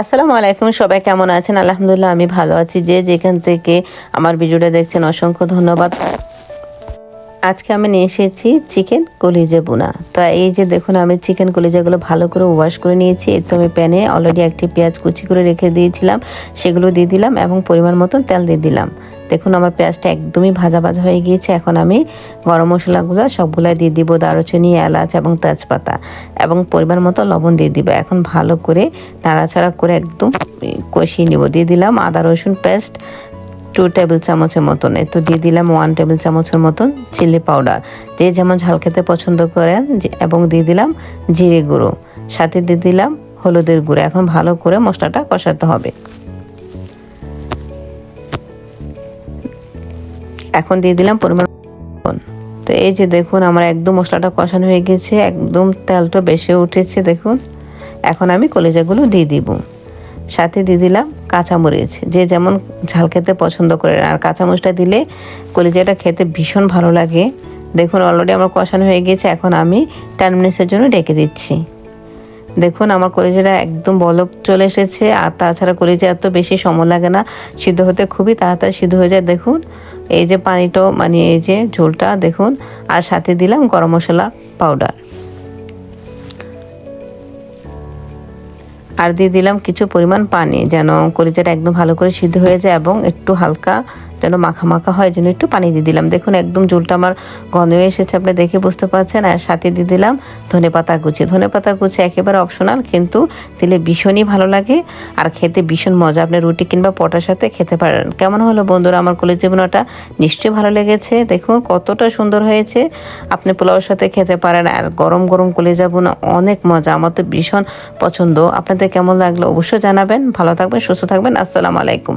আসসালামু আলাইকুম, সবাই কেমন আছেন? আলহামদুলিল্লাহ, আমি ভালো আছি। যে যেখান থেকে আমার ভিডিওটা দেখছেন, অসংখ্য ধন্যবাদ। আজকে আমি নিয়ে এসেছি চিকেন কলিজা বোনা তো এই যে দেখুন, আমি চিকেন কলিজাগুলো ভালো করে ওয়াশ করে নিয়েছি। এর তো আমি প্যানে অলরেডি একটি পেঁয়াজ কুচি করে রেখে দিয়েছিলাম। সেগুলো দিয়ে দিলাম এবং পরিমাণ মতন তেল দিয়ে দিলাম। দেখুন, আমার পেঁয়াজটা একদমই ভাজা ভাজা হয়ে গিয়েছে। এখন আমি গরম মশলাগুলো সবগুলাই দিয়ে দিব, দারুচিনি, এলাচ এবং তেজপাতা এবং পরিমাণ মতো লবণ দিয়ে দিব। এখন ভালো করে নাড়াচাড়া করে একদম কষিয়ে নিব। দিয়ে দিলাম আদা, রসুন পেস্ট টু টেবিল চামচের মতন। তো দিয়ে দিলাম ওয়ান টেবিল চামচের মতন চিলি পাউডার যে যেমন ঝাল খেতে পছন্দ করেন এবং দিয়ে দিলাম জিরে গুঁড়ো। সাথে দিয়ে দিলাম হলুদের গুঁড়ো। এখন ভালো করে মশলাটা কষাতে হবে। এখন দিয়ে দিলাম পরিমাণ তো এই যে দেখুন, আমার একদম মশলাটা কষানো হয়ে গেছে, একদম তেলটা বেশি উঠেছে দেখুন। এখন আমি কলিজাগুলো দিয়ে দিব। সাথে দিয়ে দিলাম কাঁচামরিচ। যে যেমন ঝাল খেতে পছন্দ করেন আর কাঁচামরিচটা দিলে কলিজাটা খেতে ভীষণ ভালো লাগে। দেখুন অলরেডি আমার কষানো হয়ে গেছে, এখন আমি টেন মিনিটসের জন্য ডেকে দিচ্ছি। দেখুন, আমার কলিজাটা একদম বলক চলে এসেছে, আর তাছাড়া কলিজা এত বেশি সময় লাগে না। সিদ্ধ হতে খুবই তাড়াতাড়ি সিদ্ধ হয়ে যায়, দেখুন। এই যে পানিটাও মানে এই যে ঝোলটা, দেখুন। আর সাথে দিলাম গরম মশলা পাউডার আর দিয়ে দিলাম কিছু পরিমাণ পানি, যেন কলিজাটা একদম ভালো করে সিদ্ধ হয়ে যায় এবং একটু হালকা যেন মাখা মাখা হয়, যেন একটু পানি দিয়ে দিলাম। দেখুন, একদম ঝোলটা আমার ঘন এসেছে, আপনি দেখে বুঝতে পারছেন। আর সাথে দিয়ে দিলাম ধনে পাতা কুচি। ধনে পাতা কুচি একেবারে অপশনাল কিন্তু দিলে ভীষণই ভালো লাগে। আর খেতে ভীষণ মজা। আপনি রুটি কিংবা পটার সাথে খেতে পারেন। কেমন হলো বন্ধুরা? আমার কলেজ জীবনটা নিশ্চয়ই ভালো লেগেছে। দেখুন, কতটা সুন্দর হয়েছে। আপনি পোলাওর সাথে খেতে পারেন। আর গরম গরম কলেজা বোনা অনেক মজা। আমার তো ভীষণ পছন্দ। আপনাদের কেমন লাগল অবশ্যই জানাবেন। ভালো থাকবেন, সুস্থ থাকবেন। আসসালামু আলাইকুম।